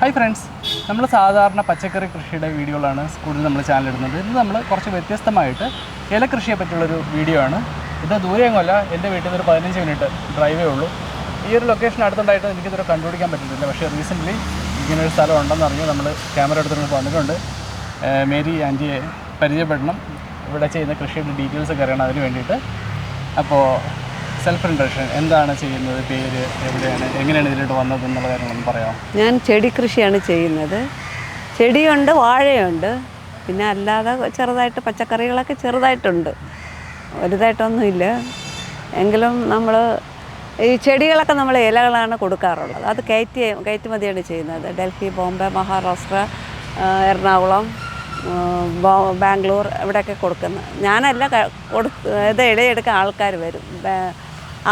Hi friends നമ്മൾ സാധാരണ പച്ചക്കറി കൃഷിയുടെ വീഡിയോകളാണ് കൂടുതൽ നമ്മൾ ചാനൽ ഇടുന്നത് ഇന്ന് നമ്മൾ കുറച്ച് വ്യത്യസ്തമായിട്ട് ഇല കൃഷിയെ പറ്റിയുള്ളൊരു വീഡിയോ ആണ്. ഇത് ദൂരെയൊന്നുമല്ല എന്റെ വീട്ടിൽ നിന്ന് ഒരു പതിനഞ്ച് മിനിറ്റ് ഡ്രൈവേ ഉള്ളൂ. ഈ ഒരു ലൊക്കേഷൻ അടുത്തുണ്ടായിട്ട് എനിക്കിതുവരെ കണ്ടുപിടിക്കാൻ പറ്റുന്നില്ല പക്ഷേ റീസെന്റ്ലി ഇങ്ങനൊരു സ്ഥലം ഉണ്ടെന്ന് അറിഞ്ഞ് നമ്മൾ ക്യാമറ എടുത്തിട്ട് വന്നിട്ടുണ്ട്. മേരി ആന്റിയെ പരിചയപ്പെടണം. ഇവിടെ ചെയ്യുന്ന കൃഷിയുടെ ഡീറ്റെയിൽസ് ഒക്കെ അറിയണം അതിന് വേണ്ടിയിട്ട്. അപ്പോൾ സെൽഫ് ഇൻട്രഷൻ എന്താണ് ചെയ്യുന്നത്? പേര് എവിടെയാണ്? എങ്ങനെയാണ് ഇതിലോട്ട് വന്നത് എന്നുള്ള കാര്യങ്ങളൊന്നും പറയാം ഞാൻ ചെടി കൃഷിയാണ് ചെയ്യുന്നത്. ചെടിയുണ്ട് വാഴയുണ്ട്. പിന്നെ അല്ലാതെ ചെറുതായിട്ട് പച്ചക്കറികളൊക്കെ ചെറുതായിട്ടുണ്ട്. വലുതായിട്ടൊന്നുമില്ല. എങ്കിലും നമ്മൾ ഈ ചെടികളൊക്കെ നമ്മൾ ഇലകളാണ് കൊടുക്കാറുള്ളത്. അത് കയറ്റി കയറ്റുമതിയാണ് ചെയ്യുന്നത്. ഡൽഹി ബോംബെ മഹാരാഷ്ട്ര എറണാകുളം ബാംഗ്ലൂർ ഇവിടെയൊക്കെ കൊടുക്കുന്നത് ഞാനല്ല കൊടുത്ത് കൊടു ഇത് ഇടയെടുക്കാൻ ആൾക്കാർ വരും.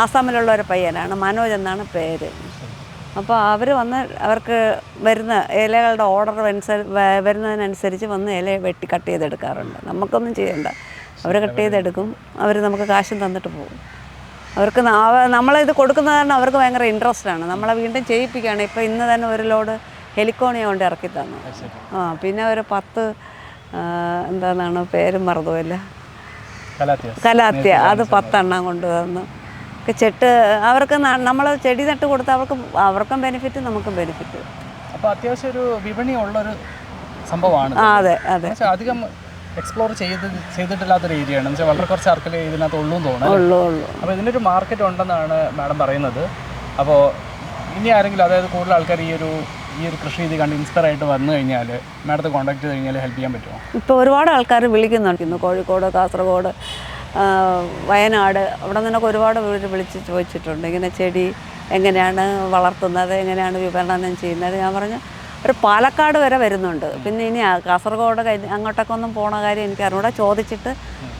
ആസാമിലുള്ള ഒരു പയ്യനാണ്. മനോജ് എന്നാണ് പേര്. അപ്പോൾ അവർ വന്ന് അവർക്ക് വരുന്ന ഇലകളുടെ ഓർഡർ വരുന്നതിനനുസരിച്ച് വന്ന് ഇല വെട്ടി കട്ട് ചെയ്തെടുക്കാറുണ്ട്. നമുക്കൊന്നും ചെയ്യണ്ട. അവർ കട്ട് ചെയ്തെടുക്കും. അവർ നമുക്ക് കാശും തന്നിട്ട് പോകും. അവർക്ക് നമ്മൾ ഇത് നമ്മളിത് കൊടുക്കുന്നത് കാരണം അവർക്ക് ഭയങ്കര ഇൻട്രസ്റ്റ് ആണ്. നമ്മളെ വീണ്ടും ചെയ്യിപ്പിക്കുകയാണ്. ഇപ്പോൾ ഇന്ന് തന്നെ ഒരു ലോഡ് ഹെലിക്കോണിയ കൊണ്ട് ഇറക്കി തന്നു. ആ പിന്നെ ഒരു പത്ത് എന്താണെന്നാണ് പേരും മറന്നുമില്ല കലാത്യ അത് പത്തെണ്ണം കൊണ്ട് തന്നു ഒക്കെ ചെട്ട് അവർക്ക് നമ്മൾ ചെടി നട്ട് കൊടുത്ത് അവർക്ക് അവർക്കും ബെനിഫിറ്റ് നമുക്കും ബെനിഫിറ്റ് അപ്പോൾ അത്യാവശ്യം ഒരു വിപണി ഉള്ളൊരു സംഭവമാണ് അതെ അതെ. അധികം എക്സ്പ്ലോർ ചെയ്ത് ചെയ്തിട്ടില്ലാത്തൊരു ഏരിയയാണ് എന്ന് വെച്ചാൽ വളരെ കുറച്ച് ആൾക്കാർ ഇതിനകത്ത് ഉള്ളൂ തോന്നുന്നു ഉള്ളൂ ഉള്ളൂ. അപ്പോൾ ഇതിനൊരു മാർക്കറ്റ് ഉണ്ടെന്നാണ് മാഡം പറയുന്നത്. അപ്പോൾ ഇനി ആരെങ്കിലും അതായത് കൂടുതൽ ആൾക്കാർ ഈ ഒരു ഈ ഒരു കൃഷി രീതി കണ്ട് ഇൻസ്പയർ ആയിട്ട് വന്നു കഴിഞ്ഞാൽ മാഡത്തെ കോൺടാക്ട് ചെയ്ത് കഴിഞ്ഞാൽ ഹെൽപ്പ് ചെയ്യാൻ പറ്റുമോ? ഇപ്പോൾ ഒരുപാട് ആൾക്കാർ വിളിക്കുന്നുണ്ട്. ഇന്ന് കോഴിക്കോട് കാസർഗോഡ് വയനാട്. അവിടെ നിന്നൊക്കെ ഒരുപാട് പേര് വിളിച്ച് ചോദിച്ചിട്ടുണ്ട്. ഇങ്ങനെ ചെടി എങ്ങനെയാണ് വളർത്തുന്നത്? എങ്ങനെയാണ് വിപണനം ചെയ്യുന്നത്? ഞാൻ പറഞ്ഞു ഒരു പാലക്കാട് വരെ വരുന്നുണ്ട്. പിന്നെ ഇനി കാസർഗോഡ് അങ്ങോട്ടൊക്കെ ഒന്നും പോണ കാര്യം എനിക്ക് അറിഞ്ഞൂടെ. ചോദിച്ചിട്ട്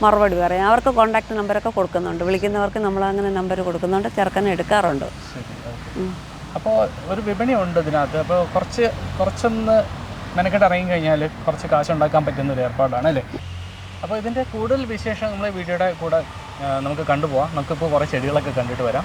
മറുപടി പറയാം. അവർക്ക് കോൺടാക്ട് നമ്പറൊക്കെ കൊടുക്കുന്നുണ്ട്. വിളിക്കുന്നവർക്ക് നമ്മൾ അങ്ങനെ നമ്പർ കൊടുക്കുന്നുണ്ട്. ചെറുക്കനെ എടുക്കാറുണ്ട്. അപ്പോൾ ഒരു വിപണി ഉണ്ട് ഇതിനകത്ത്. അപ്പോൾ കുറച്ച് കുറച്ചൊന്ന് മെനക്കെട്ട് ഇറങ്ങി കഴിഞ്ഞാൽ കുറച്ച് കാശ് ഉണ്ടാക്കാൻ പറ്റുന്ന ഒരു ഏർപ്പാടാണ് അല്ലേ? അപ്പോൾ ഇതിന്റെ കൂടുതൽ വിശേഷം നമ്മൾ വീഡിയോയുടെ കൂടെ നമുക്ക് കണ്ടുപോകാം നമുക്കിപ്പോൾ കുറേ ചെടികളൊക്കെ കണ്ടിട്ട് വരാം.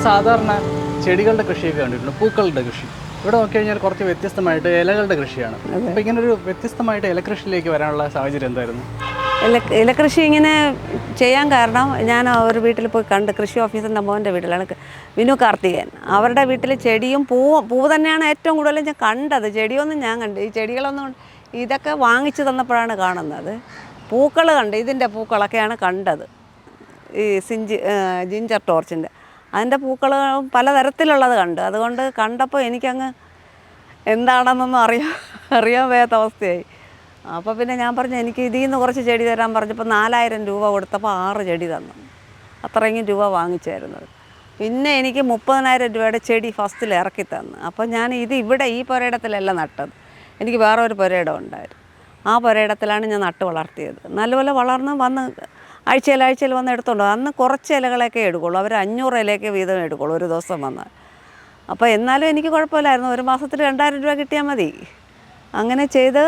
നമ്മൾ സാധാരണ ചെടികളുടെ കൃഷിയൊക്കെ കണ്ടിട്ടുണ്ട്. പൂക്കളുടെ കൃഷി. ഇവിടെ നോക്കി കഴിഞ്ഞാൽ കുറച്ച് വ്യത്യസ്തമായിട്ട് ഇലകളുടെ കൃഷിയാണ്. അപ്പോൾ ഇങ്ങനെ ഒരു വ്യത്യസ്തമായിട്ട് ഇലകൃഷിയിലേക്ക് വരാനുള്ള സാഹചര്യം എന്തായിരുന്നു? ഇല ഇലകൃഷി ഇങ്ങനെ ചെയ്യാൻ കാരണം ഞാൻ ഒരു വീട്ടിൽ പോയി കണ്ട് കൃഷി ഓഫീസറിന്റെ മോന്റെ വീട്ടിലാണ് വിനു കാർത്തികൻ. അവരുടെ വീട്ടിൽ ചെടിയും പൂവും പൂവ് തന്നെയാണ് ഏറ്റവും കൂടുതൽ ഞാൻ കണ്ടത്. ചെടിയൊന്നും ഞാൻ കണ്ട് ഈ ചെടികളൊന്നും ഇതൊക്കെ വാങ്ങിച്ചു തന്നപ്പോഴാണ് കാണുന്നത്. പൂക്കൾ കണ്ട് ഇതിന്റെ പൂക്കളൊക്കെയാണ് കണ്ടത്. ഈ സിഞ്ചി ജിഞ്ചർ ടോർച്ചിന്റെ അതിന്റെ പൂക്കൾ പലതരത്തിലുള്ളത് കണ്ട്. അതുകൊണ്ട് കണ്ടപ്പോൾ എനിക്കങ്ങ് എന്താണെന്നൊന്നും അറിയാ അറിയാൻ വയ്യാത്ത അവസ്ഥയായി. അപ്പോൾ പിന്നെ ഞാൻ പറഞ്ഞു എനിക്ക് ഇതിൽ നിന്ന് കുറച്ച് ചെടി തരാൻ പറഞ്ഞപ്പോൾ നാലായിരം രൂപ കൊടുത്തപ്പോൾ ആറ് ചെടി തന്നു. അത്രയും രൂപ വാങ്ങിച്ചായിരുന്നത് പിന്നെ എനിക്ക് മുപ്പതിനായിരം രൂപയുടെ ചെടി ഫസ്റ്റിൽ ഇറക്കി തന്നു. അപ്പോൾ ഞാൻ ഇത് ഇവിടെ ഈ പുരയിടത്തിലല്ല നട്ടത്. എനിക്ക് വേറെ ഒരു പുരയിടം ഉണ്ടായിരുന്നു. ആ പുരയിടത്തിലാണ് ഞാൻ നട്ട് വളർത്തിയത്. നല്ലപോലെ വളർന്ന് വന്ന് ആഴ്ചയിൽ ആഴ്ചയിൽ വന്ന് എടുത്തോണ്ട് അന്ന് കുറച്ച് ഇലകളൊക്കെ എടുക്കുള്ളൂ. അവർ അഞ്ഞൂറ് ഇലയൊക്കെ വീതം എടുക്കുള്ളൂ ഒരു ദിവസം വന്ന്. അപ്പോൾ എന്നാലും എനിക്ക് കുഴപ്പമില്ലായിരുന്നു. ഒരു മാസത്തിൽ രണ്ടായിരം രൂപ കിട്ടിയാൽ മതി. അങ്ങനെ ചെയ്ത്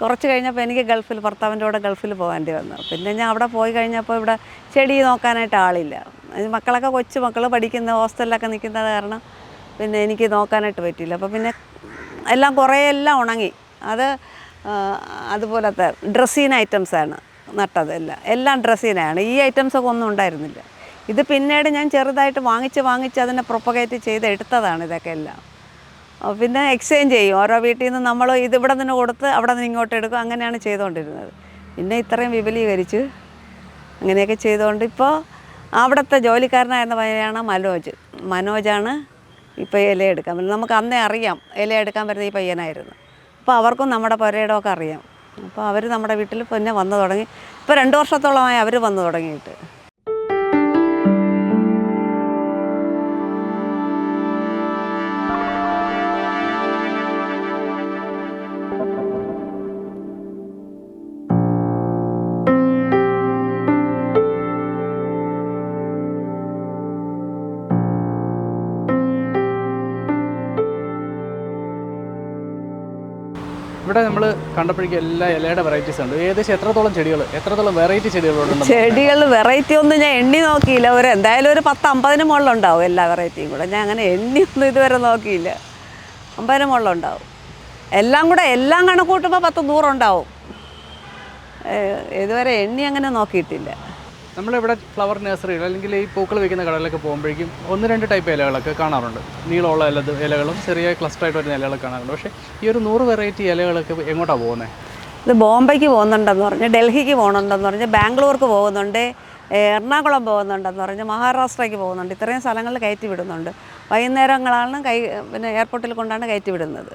കുറച്ച് കഴിഞ്ഞപ്പോൾ എനിക്ക് ഗൾഫിൽ ഭർത്താവിന്റെ കൂടെ ഗൾഫിൽ പോകേണ്ടി വന്നു. പിന്നെ ഞാൻ അവിടെ പോയി കഴിഞ്ഞപ്പോൾ ഇവിടെ ചെടി നോക്കാനായിട്ട് ആളില്ല. മക്കളൊക്കെ കൊച്ചു മക്കൾ പഠിക്കുന്ന ഹോസ്റ്റലിലൊക്കെ നിൽക്കുന്നത് കാരണം പിന്നെ എനിക്ക് നോക്കാനായിട്ട് പറ്റില്ല അപ്പോൾ പിന്നെ എല്ലാം കുറേ എല്ലാം ഉണങ്ങി. അത് അതുപോലത്തെ ഡ്രസ്സീൻ ഐറ്റംസാണ് നട്ടത് എല്ലാം ഡ്രസ്സിനാണ് ഈ ഐറ്റംസൊക്കെ ഒന്നും ഉണ്ടായിരുന്നില്ല. ഇത് പിന്നീട് ഞാൻ ചെറുതായിട്ട് വാങ്ങിച്ച് വാങ്ങിച്ച് അതിനെ പ്രൊപ്പഗേറ്റ് ചെയ്ത് എടുത്തതാണ് ഇതൊക്കെ എല്ലാം. പിന്നെ എക്സ്ചേഞ്ച് ചെയ്യും. ഓരോ വീട്ടിൽ നിന്ന് നമ്മൾ ഇത് ഇവിടെ നിന്ന് കൊടുത്ത് അവിടെ നിന്ന് ഇങ്ങോട്ട് എടുക്കും. അങ്ങനെയാണ് ചെയ്തുകൊണ്ടിരുന്നത്. പിന്നെ ഇത്രയും വിപുലീകരിച്ച് അങ്ങനെയൊക്കെ ചെയ്തുകൊണ്ട് ഇപ്പോൾ അവിടുത്തെ ജോലിക്കാരനായിരുന്ന പയ്യാണ് മനോജ്. മനോജാണ് ഇപ്പോൾ ഇല എടുക്കാൻ നമുക്ക് അന്നേ അറിയാം. ഇല എടുക്കാൻ പറ്റുന്ന ഈ പയ്യനായിരുന്നു. അപ്പോൾ അവർക്കും നമ്മുടെ പുരയിടമൊക്കെ അറിയാം. അപ്പോൾ അവർ നമ്മുടെ വീട്ടിൽ പിന്നെ വന്നു തുടങ്ങി. ഇപ്പോൾ രണ്ട് വർഷത്തോളമായി അവർ വന്നു തുടങ്ങിയിട്ട്. ഇവിടെ നമ്മൾ കണ്ടപ്പോഴേക്കും എല്ലാ ഇലയുടെ വെറൈറ്റീസ് ഉണ്ട്. ഏകദേശം എത്രത്തോളം ചെടികൾ എത്രത്തോളം വെറൈറ്റി ചെടികളുണ്ട് ചെടികൾ വെറൈറ്റി ഒന്നും ഞാൻ എണ്ണി നോക്കിയില്ല. ഒരു എന്തായാലും ഒരു പത്ത് അമ്പതിന് മുകളിലുണ്ടാവും എല്ലാ വെറൈറ്റിയും കൂടെ. ഞാൻ അങ്ങനെ എണ്ണി ഒന്നും ഇതുവരെ നോക്കിയില്ല. അമ്പതിന് മുകളിലുണ്ടാവും. എല്ലാം കൂടെ എല്ലാം കണക്കൂട്ടുമ്പോൾ പത്ത് നൂറുണ്ടാവും. ഇതുവരെ എണ്ണി അങ്ങനെ നോക്കിയിട്ടില്ല. നമ്മളിവിടെ ഫ്ലവർ നഴ്സറികൾ അല്ലെങ്കിൽ ഈ പൂക്കൾ വയ്ക്കുന്ന കടകളിലൊക്കെ പോകുമ്പോഴേക്കും ഒന്ന് രണ്ട് ടൈപ്പ് ഇലകളൊക്കെ കാണാറുണ്ട്. നീളമുള്ള ഇല ഇലകളും ചെറിയ ക്ലസ്റ്റർ ആയിട്ട് വരുന്ന ഇലകളൊക്കെ കാണാറുണ്ട്. പക്ഷേ ഈ ഒരു നൂറ് വെറൈറ്റി ഇലകളൊക്കെ എങ്ങോട്ടാണ് പോകുന്നത് ഇത് ബോംബെക്ക് പോകുന്നുണ്ടെന്ന് പറഞ്ഞ് ഡൽഹിക്ക് പോകുന്നുണ്ടെന്ന് പറഞ്ഞ് ബാംഗ്ലൂർക്ക് പോകുന്നുണ്ട് എറണാകുളം പോകുന്നുണ്ടെന്ന് പറഞ്ഞ് മഹാരാഷ്ട്രയ്ക്ക് പോകുന്നുണ്ട്. ഇത്രയും സ്ഥലങ്ങളിൽ കയറ്റി വിടുന്നുണ്ട്. വൈകുന്നേരങ്ങളാണ് കൈ പിന്നെ എയർപോർട്ടിൽ കൊണ്ടാണ് കയറ്റി വിടുന്നത്.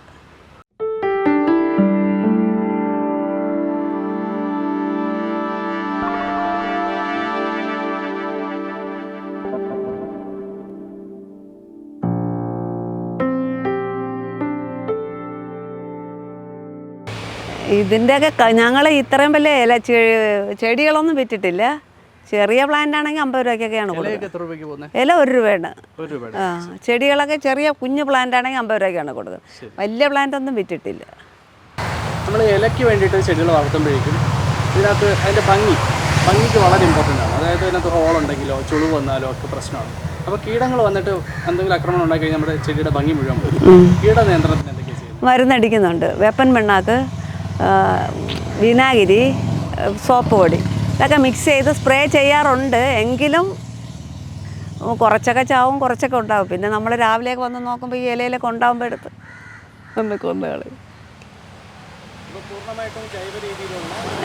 ഇതിന്റെയൊക്കെ ഞങ്ങൾ ഇത്രയും വലിയ ഇല ചെടികളൊന്നും വിറ്റിട്ടില്ല. ചെറിയ പ്ലാന്റ് ആണെങ്കിൽ അമ്പത് രൂപയ്ക്കൊക്കെയാണ് കൊടുക്കുന്നത്. ഇല ഒരു രൂപയാണ്. ആ ചെടികളൊക്കെ ചെറിയ കുഞ്ഞു പ്ലാന്റ് ആണെങ്കിൽ അമ്പത് രൂപയ്ക്കാണ് കൊടുക്കുന്നത്. വലിയ പ്ലാന്റ് ഒന്നും വിറ്റിട്ടില്ല. നമ്മൾ ഇലയ്ക്ക് വേണ്ടിയിട്ട് ചെടികൾ വളർത്തുമ്പോഴേക്കും ഇതിനകത്ത് അതിന്റെ ഭംഗി ഭംഗിക്ക് വളരെ ഇമ്പോർട്ടന്റ് ആണ്. അതായത് ഇതിനകത്ത് ഹോൾ ഉണ്ടെങ്കിലോ ചുളു വന്നാലോ ഒക്കെ പ്രശ്നമാണ്. അപ്പോൾ കീടങ്ങൾ വന്നിട്ട് എന്തെങ്കിലും ആക്രമണം ഉണ്ടായി കഴിഞ്ഞാൽ നമ്മുടെ ചെടിയുടെ ഭംഗി മുഴുവൻ കീട നിയന്ത്രണത്തിന് എന്തൊക്കെയാണ് മരുന്നടിക്കുന്നുണ്ട്. വേപ്പൻ പിണ്ണാക്ക് ആ, വിനാഗിരി സോപ്പ് പൊടി. ഇതൊക്കെ മിക്സ് ചെയ്ത് സ്പ്രേ ചെയ്യാറുണ്ട്. എങ്കിലും കുറച്ചൊക്കെ ചാവും കുറച്ചൊക്കെ ഉണ്ടാവും. പിന്നെ നമ്മൾ രാവിലെയൊക്കെ വന്ന് നോക്കുമ്പോൾ ഈ ഇലയിലൊക്കെ ഉണ്ടാകുമ്പോൾ എടുത്ത് ഒന്ന് കൊന്നു കളയും അപ്പോൾ പൂർണമായിട്ടും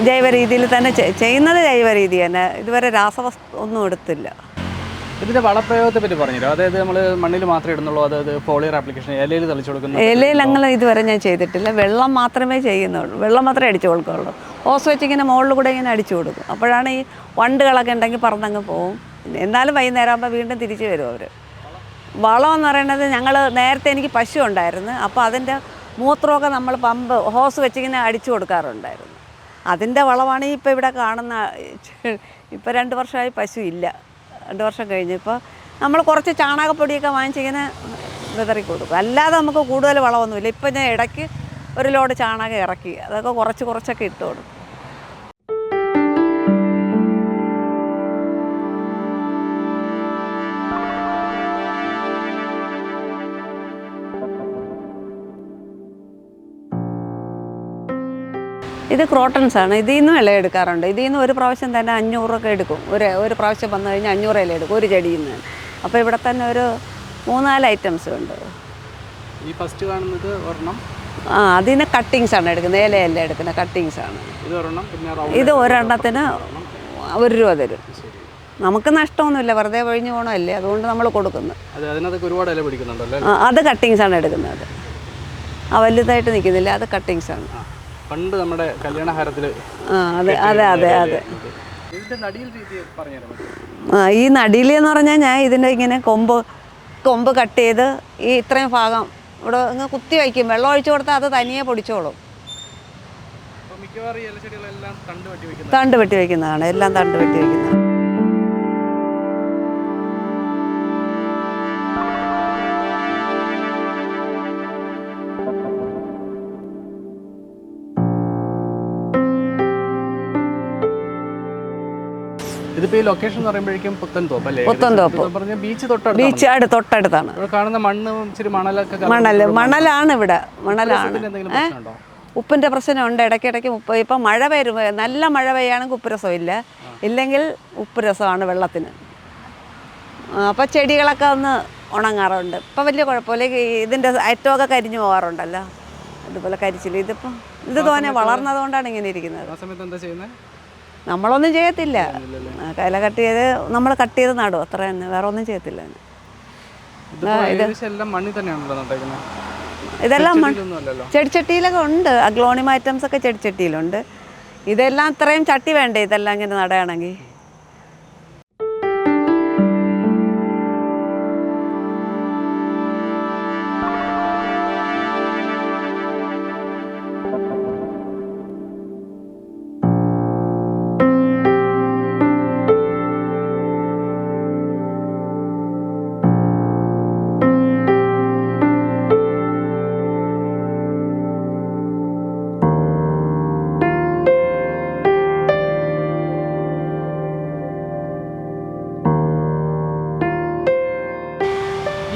ജൈവ രീതിയിൽ തന്നെ ചെയ്യുന്നത് ജൈവ രീതി തന്നെ. ഇതുവരെ രാസവസ്തു ഒന്നും എടുത്തില്ല. ഇതിന്റെ വളപ്രയോഗത്തെ പറ്റി പറഞ്ഞു അതായത് നമ്മൾ മണ്ണിൽ മാത്രമേ ഇടുന്നുള്ളൂ അതായത് ഫോളിയർ ആപ്ലിക്കേഷൻ ഇലയിൽ തളിച്ചു കൊടുക്കുന്നു? ഇലയിൽ അങ്ങനെ ഇതുവരെ ഞാൻ ചെയ്തിട്ടില്ല. വെള്ളം മാത്രമേ ചെയ്യുന്നുള്ളൂ. വെള്ളം മാത്രമേ അടിച്ചു കൊടുക്കുകയുള്ളൂ ഓസ് വെച്ച് ഇങ്ങനെ മുകളിൽ കൂടെ ഇങ്ങനെ അടിച്ചു കൊടുക്കും. അപ്പോഴാണ് ഈ വണ്ടുകളൊക്കെ ഉണ്ടെങ്കിൽ പറന്നങ്ങ് പോവും. എന്നാലും വൈകുന്നേരം ആകുമ്പോൾ വീണ്ടും തിരിച്ചു വരും അവർ വളം എന്ന് പറയുന്നത് ഞങ്ങൾ നേരത്തെ എനിക്ക് പശു ഉണ്ടായിരുന്നു. അപ്പോൾ അതിന്റെ മൂത്രമൊക്കെ നമ്മൾ പമ്പ് ഹോസ് വെച്ചിങ്ങനെ അടിച്ചു കൊടുക്കാറുണ്ടായിരുന്നു. അതിന്റെ വളമാണ് ഇപ്പോൾ ഇവിടെ കാണുന്ന ഇപ്പോൾ രണ്ട് വർഷമായി പശു ഇല്ല. രണ്ട് വർഷം കഴിഞ്ഞ്. ഇപ്പോൾ നമ്മൾ കുറച്ച് ചാണകപ്പൊടിയൊക്കെ വാങ്ങിച്ചിങ്ങനെ വിതറി കൊടുക്കും. അല്ലാതെ നമുക്ക് കൂടുതൽ വളമൊന്നുമില്ല. ഇപ്പം ഞാൻ ഇടയ്ക്ക് ഒരു ലോഡ് ചാണകം ഇറക്കി. അതൊക്കെ കുറച്ച് കുറച്ചൊക്കെ ഇട്ട് കൊടുക്കും. ഇത് ക്രോട്ടൺസ് ആണ്. ഇതിൽ നിന്നും ഇല എടുക്കാറുണ്ട്. ഇതിൽ നിന്ന് ഒരു പ്രാവശ്യം തന്നെ അഞ്ഞൂറൊക്കെ എടുക്കും. ഒരു ഒരു പ്രാവശ്യം വന്നു കഴിഞ്ഞാൽ അഞ്ഞൂറ് ഇല എടുക്കും. ഒരു ചെടിയിൽ നിന്ന്. അപ്പോൾ ഇവിടെ തന്നെ ഒരു മൂന്നാൽ ഐറ്റംസ് ഉണ്ട്. ഈ ഫസ്റ്റ് കാണുന്നത് ഒരെണ്ണം. ആ അതിന് കട്ടിങ്സ് ആണ് എടുക്കുന്നത്. ഇലയല്ല എടുക്കുന്നത് കട്ടിങ്സ് ആണ്. ഇത് ഒരെണ്ണത്തിന് ഒരു രൂപ തരും. നമുക്ക് നഷ്ടമൊന്നുമില്ല. വെറുതെ ഒഴിഞ്ഞു പോകണമല്ലേ അതുകൊണ്ട് നമ്മൾ കൊടുക്കുന്നത് അത് കട്ടിങ്സ് ആണ് എടുക്കുന്നത്. ആ വലുതായിട്ട് നിൽക്കുന്നില്ല അത് കട്ടിങ്സ് ആണ്. പണ്ട് നമ്മുടെ കല്യാണഹാരത്തിൽ ആ അതെ അതെ അതെ അതെ. ഈ നടിയിൽ എന്ന് പറഞ്ഞാൽ ഞാൻ ഇതിന്റെ ഇങ്ങനെ കൊമ്പ് കൊമ്പ് കട്ട് ചെയ്ത് ഈ ഇത്രയും ഭാഗം ഇവിടെ ഇങ്ങ് കുത്തി വയ്ക്കും. വെള്ളം ഒഴിച്ചു കൊടുത്താൽ അത് തനിയെ പൊടിച്ചോളും. തണ്ട് വെട്ടി വയ്ക്കുന്നതാണ് എല്ലാം തണ്ട് വെട്ടി വയ്ക്കുന്നത് ഇതിപ്പോൾ ഈ ലൊക്കേഷൻ എന്ന് പറയുമ്പോഴേക്കും പുത്തൻതോപ്പ് അല്ലേ? പുത്തൻതോപ്പ്. ബീച്ച് തൊട്ടടുത്ത് ബീച്ച് തൊട്ടടുത്താണ്. കാണുന്ന മണ്ണും ഇച്ചിരി മണലൊക്കെ മണൽ മണലാണ് ഇവിടെ. മണലാണ്. ഉപ്പിന്റെ എന്തെങ്കിലും പ്രശ്നമുണ്ടോ? ഉപ്പിന്റെ പ്രശ്നമുണ്ട്. ഇടയ്ക്കിടയ്ക്ക് ഉപ്പ് ഇപ്പം മഴ പെയ്യുമ്പോ നല്ല മഴ പെയ്യാണെങ്കിൽ ഉപ്പ് രസം ഇല്ല ഇല്ലെങ്കിൽ ഉപ്പ് രസമാണ് വെള്ളത്തിന് അപ്പോൾ ചെടികളൊക്കെ ഒന്ന് ഉണങ്ങാറുണ്ട്. ഇപ്പം വലിയ കുഴപ്പമില്ല. ഇതിന്റെ ഇതിന്റെ അറ്റമൊക്കെ കരിഞ്ഞു പോകാറുണ്ടല്ലോ. അതുപോലെ കരിച്ചില്ല ഇതിപ്പോ ഇത് തോനെ വളർന്നതുകൊണ്ടാണ് ഇങ്ങനെ ഇരിക്കുന്നത്. നമ്മളൊന്നും ചെയ്യത്തില്ല. കല ഇല കട്ട് ചെയ്ത് നമ്മൾ കട്ട് ചെയ്ത് നടും. അത്ര തന്നെ. വേറെ ഒന്നും ചെയ്യത്തില്ല ഇതെല്ലാം ചെടിച്ചട്ടിയിലൊക്കെ ഉണ്ട്. അഗ്ലോണിമ ഐറ്റംസ് ഒക്കെ ചെടിച്ചട്ടിയിലുണ്ട്. ഇതെല്ലാം അത്രയും ചട്ടി വേണ്ടേ? ഇതെല്ലാം ഇങ്ങനെ നടയണമെങ്കിൽ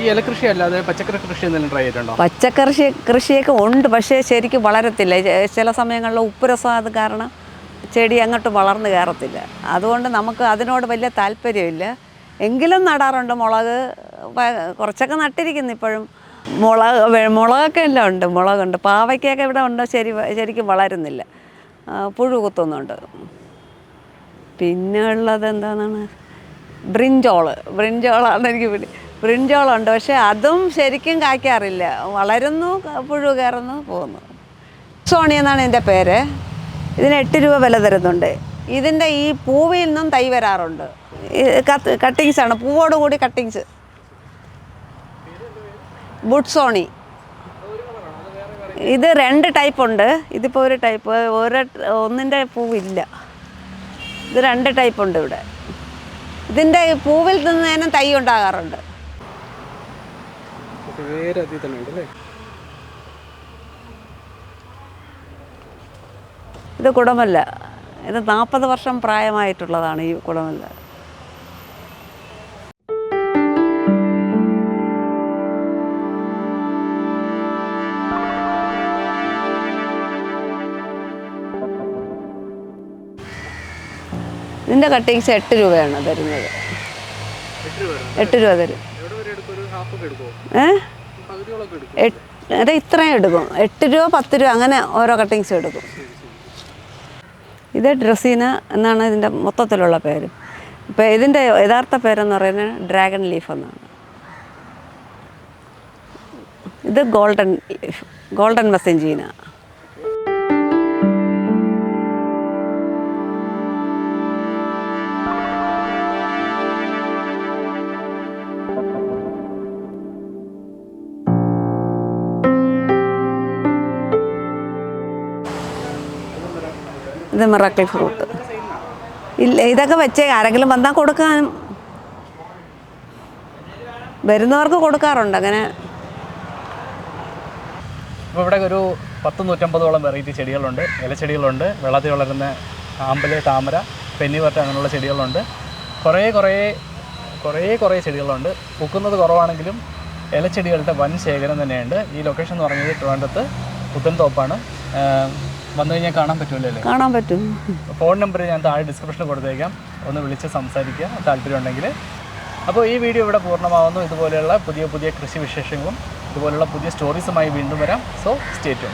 ഈ ഇലകൃഷി അല്ലാതെ പച്ചക്കറി കൃഷി എന്തെങ്കിലും ട്രൈ ചെയ്തിട്ടുണ്ടോ? പച്ചക്കറി കൃഷിയൊക്കെ ഉണ്ട് പക്ഷേ ശരിക്കും വളരത്തില്ല. ചില സമയങ്ങളിൽ ഉപ്പുരസാദ് കാരണം ചെടി അങ്ങോട്ട് വളർന്ന് കയറത്തില്ല. അതുകൊണ്ട് നമുക്ക് അതിനോട് വലിയ താല്പര്യമില്ല. എങ്കിലും നടാറുണ്ട് മുളക് കുറച്ചൊക്കെ നട്ടിരിക്കുന്നു ഇപ്പോഴും. മുളക് മുളകൊക്കെ എല്ലാം ഉണ്ട് മുളകുണ്ട്. പാവയ്ക്കൊക്കെ ഇവിടെ ഉണ്ട് ശരി ശരിക്കും വളരുന്നില്ല. പുഴു കുത്തുന്നുണ്ട്. പിന്നെ ഉള്ളത് എന്താണെന്നാണ് ബ്രിഞ്ചോൾ. ബ്രിഞ്ചോളാണ് എനിക്ക് പിടി ബ്രിഞ്ചോളുണ്ട് പക്ഷേ അതും ശരിക്കും കായ്ക്കാറില്ല. വളരുന്നു പുഴു കയറുന്നു പോകുന്നു. സോണി എന്നാണ് ഇതിന്റെ പേര്. ഇതിന് എട്ട് രൂപ വില തരുന്നുണ്ട്. ഇതിന്റെ ഈ പൂവിൽ നിന്നും തൈ വരാറുണ്ട്. കട്ടിങ്സ് ആണ്. പൂവോട് കൂടി കട്ടിങ്സ് ബുട്സോണി ഇത് രണ്ട് ടൈപ്പ് ഉണ്ട്. ഇതിപ്പോൾ ഒരു ടൈപ്പ് ഒരു ഒന്നിന്റെ പൂവില്ല. ഇത് രണ്ട് ടൈപ്പ് ഉണ്ട് ഇവിടെ. ഇതിന്റെ പൂവിൽ നിന്ന് തന്നെ തൈ ഉണ്ടാകാറുണ്ട്. വേറെ അതിൽ തന്നെ ഉണ്ട് അല്ലേ ഇത് കുടമല്ല. ഇത് നാൽപ്പത് വർഷം പ്രായമായിട്ടുള്ളതാണ് ഈ കുടമല്ല. ഇതിന്റെ കട്ടിങ്സ് എട്ട് രൂപയാണ് തരുന്നത്. എട്ട് രൂപ തരും. എവിടെ അത് ഇത്രയും എടുക്കും. എട്ട് രൂപ പത്ത് രൂപ അങ്ങനെ ഓരോ കട്ടിങ്സും എടുക്കും. ഇത് ഡ്രസ്സീന എന്നാണ് ഇതിന്റെ മൊത്തത്തിലുള്ള പേര്. ഇപ്പം ഇതിന്റെ യഥാർത്ഥ പേരെന്ന് പറയുന്നത് ഡ്രാഗൺ ലീഫ് എന്നാണ്. ഇത് ഗോൾഡൻ ലീഫ് ഗോൾഡൻ മെസ്സഞ്ചീന ഇത് മിറാക്കിൾ ഫ്രൂട്ട്. ഇല്ല ഇതൊക്കെ വെച്ചേ ആരെങ്കിലും വന്നാൽ കൊടുക്കാനും. വരുന്നവർക്ക് കൊടുക്കാറുണ്ട് അങ്ങനെ. ഇവിടെ ഒരു പത്ത് നൂറ്റമ്പതോളം വെറൈറ്റി ചെടികളുണ്ട്. ഇലച്ചെടികളുണ്ട്. വെള്ളത്തിൽ വളരുന്ന ആമ്പൽ താമര പെന്നിവട്ട അങ്ങനെയുള്ള ചെടികളുണ്ട്. കുറേ കുറേ കുറേ കുറേ ചെടികളുണ്ട്. പൂക്കുന്നത് കുറവാണെങ്കിലും ഇലച്ചെടികളുടെ വൻ ശേഖരം തന്നെയുണ്ട്. ഈ ലൊക്കേഷൻ എന്ന് പറയുന്നത് ട്രിവാൻഡ്രത്ത് പുത്തൻതോപ്പാണ്. ആഹ് വന്നു കഴിഞ്ഞാൽ കാണാൻ പറ്റുമല്ലോ അല്ലേ? കാണാൻ പറ്റും. ഫോൺ നമ്പർ ഞാൻ താഴെ ഡിസ്ക്രിപ്ഷനിൽ കൊടുത്തേക്കാം. ഒന്ന് വിളിച്ച് സംസാരിക്കുക താല്പര്യമുണ്ടെങ്കിൽ. അപ്പോൾ ഈ വീഡിയോ ഇവിടെ പൂർണമാകുന്നു ഇതുപോലെയുള്ള പുതിയ പുതിയ കൃഷി വിശേഷങ്ങളും ഇതുപോലെയുള്ള പുതിയ സ്റ്റോറീസുമായി വീണ്ടും വരാം. So state